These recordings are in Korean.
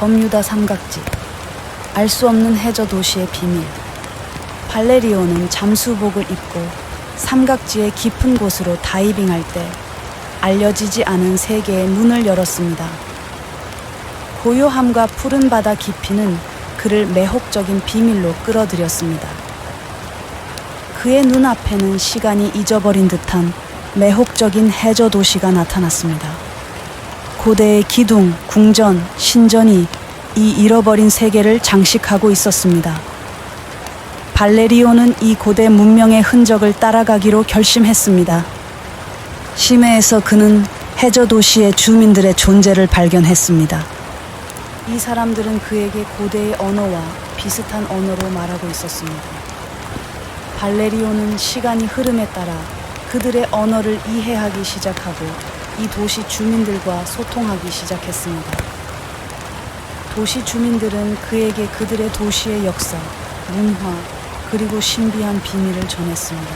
범유다 삼각지, 알 수 없는 해저 도시의 비밀. 발레리오는 잠수복을 입고 삼각지의 깊은 곳으로 다이빙할 때 알려지지 않은 세계의 문을 열었습니다. 고요함과 푸른 바다 깊이는 그를 매혹적인 비밀로 끌어들였습니다. 그의 눈앞에는 시간이 잊어버린 듯한 매혹적인 해저 도시가 나타났습니다. 고대의 기둥, 궁전, 신전이 이 잃어버린 세계를 장식하고 있었습니다. 발레리오는 이 고대 문명의 흔적을 따라가기로 결심했습니다. 심해에서 그는 해저 도시의 주민들의 존재를 발견했습니다. 이 사람들은 그에게 고대의 언어와 비슷한 언어로 말하고 있었습니다. 발레리오는 시간이 흐름에 따라 그들의 언어를 이해하기 시작하고 이 도시 주민들과 소통하기 시작했습니다. 도시 주민들은 그에게 그들의 도시의 역사, 문화, 그리고 신비한 비밀을 전했습니다.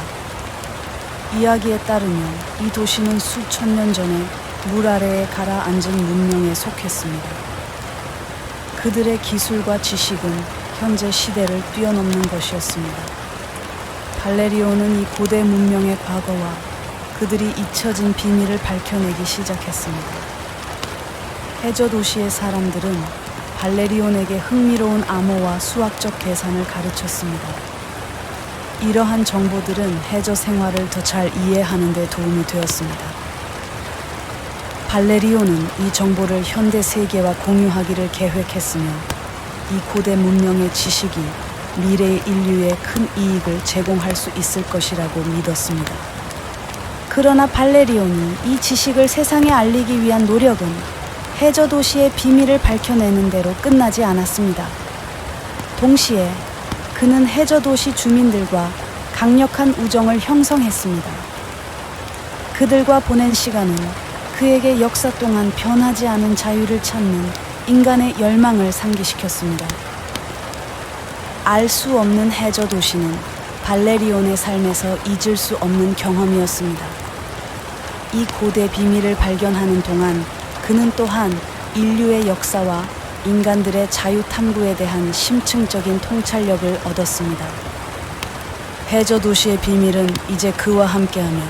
이야기에 따르면 이 도시는 수천 년 전에 물 아래에 가라앉은 문명에 속했습니다. 그들의 기술과 지식은 현재 시대를 뛰어넘는 것이었습니다. 발레리오는 이 고대 문명의 과거와 그들이 잊혀진 비밀을 밝혀내기 시작했습니다. 해저 도시의 사람들은 발레리온에게 흥미로운 암호와 수학적 계산을 가르쳤습니다. 이러한 정보들은 해저 생활을 더 잘 이해하는 데 도움이 되었습니다. 발레리오는 이 정보를 현대 세계와 공유하기를 계획했으며 이 고대 문명의 지식이 미래의 인류에 큰 이익을 제공할 수 있을 것이라고 믿었습니다. 그러나 발레리온이 이 지식을 세상에 알리기 위한 노력은 해저 도시의 비밀을 밝혀내는 대로 끝나지 않았습니다. 동시에 그는 해저 도시 주민들과 강력한 우정을 형성했습니다. 그들과 보낸 시간은 그에게 역사 동안 변하지 않은 자유를 찾는 인간의 열망을 상기시켰습니다. 알 수 없는 해저 도시는 발레리온의 삶에서 잊을 수 없는 경험이었습니다. 이 고대 비밀을 발견하는 동안 그는 또한 인류의 역사와 인간들의 자유 탐구에 대한 심층적인 통찰력을 얻었습니다. 해저 도시의 비밀은 이제 그와 함께하며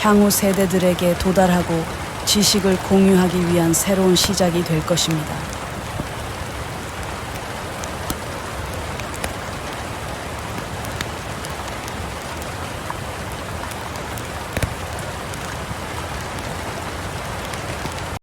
향후 세대들에게 도달하고 지식을 공유하기 위한 새로운 시작이 될 것입니다.